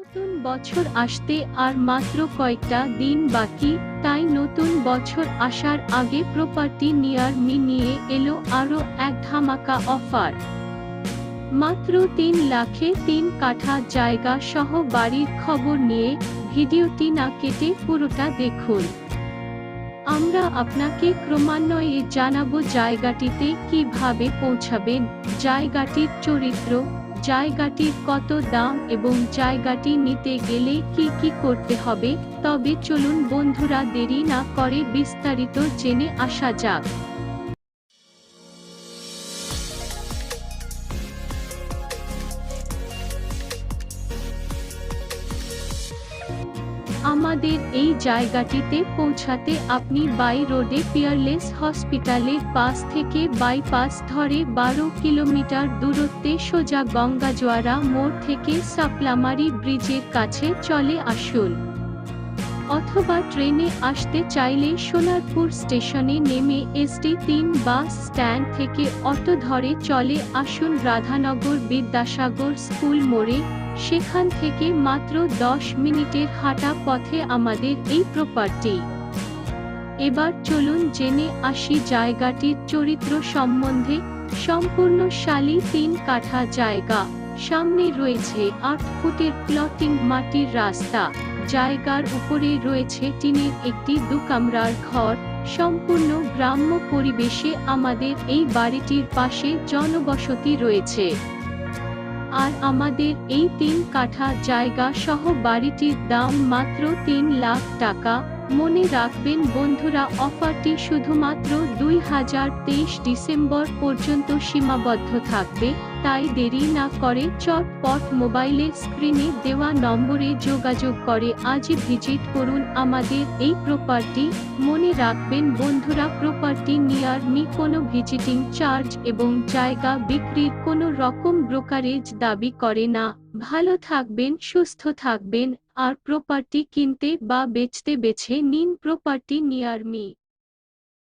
নতুন বছর আসতে আর মাত্র কয়েকটা দিন বাকি, তাই নতুন বছর আসার আগে প্রপার্টি নিয়ার মি নিয়ে এলো আরও এক ধামাকা অফার মাত্র তিন লাখে তিন কাঠা জায়গা সহ বাড়ির খবর নিয়ে ভিডিওটি না কেটে পুরোটা দেখুন। আমরা আপনাকে ক্রমান্বয়ে জানাব জায়গাটিতে কীভাবে পৌঁছাবেন, জায়গাটির চরিত্র জায়গাটির কত দাম এবং জায়গাটি নিতে গেলে কি কি করতে হবে? তবে চলুন বন্ধুরা দেরি না করে বিস্তারিত জেনে আসা যাক। আমাদের এই জায়গাটিতে পৌঁছাতে আপনি বাই রোডে পিয়ারলেস হসপিটালের পাশ থেকে বাইপাস ধরে বারো কিলোমিটার দূরত্বে সোজা গঙ্গাজোয়ারা মোড় থেকে সাপলামারি ব্রিজের কাছে চলে আসুন। অথবা ট্রেনে আসতে চাইলে সোনারপুর স্টেশনে নেমে এসটি তিন বাস স্ট্যান্ড থেকে অটো ধরে চলে আসুন রাধানগর বিদ্যাসাগর স্কুল মোড়ে। সেখান থেকে মাত্র দশ মিনিটের হাঁটা পথে আমাদের এই প্রপার্টি এবার চলুন জেনে আসি জায়গাটির চরিত্র সম্বন্ধে। সম্পূর্ণ শালি তিন কাঠা জায়গা। সামনে রয়েছে আট ফুটের প্লটিং মাটির রাস্তা। জায়গার উপরে রয়েছে টিনের একটি দু কামরার ঘর। সম্পূর্ণ গ্রাম্য পরিবেশে আমাদের এই বাড়িটির পাশে জনবসতি রয়েছে। আর আমাদের এই তিন কাঠা জায়গা সহ বাড়িটির দাম মাত্র তিন লাখ টাকা। মনে রাখবেন বন্ধুরা, অফারটি শুধুমাত্র দুই হাজার তেইশ ডিসেম্বর পর্যন্ত সীমাবদ্ধ থাকবে, তাই দেরি না করে চটপট মোবাইলের স্ক্রিনে দেওয়া নম্বরে যোগাযোগ করে আজই ভিজিট করুন আমাদের এই প্রপার্টি। মনে রাখবেন বন্ধুরা, প্রপার্টি নিয়ার মি কোনো ভিজিটিং চার্জ এবং জায়গা বিক্রির কোনো রকম ব্রোকারেজ দাবি করে না। ভালো থাকবেন, সুস্থ থাকবেন। আর প্রপার্টি কিনতে বা বেচতে বেছে নিন প্রপার্টি নিয়ার মি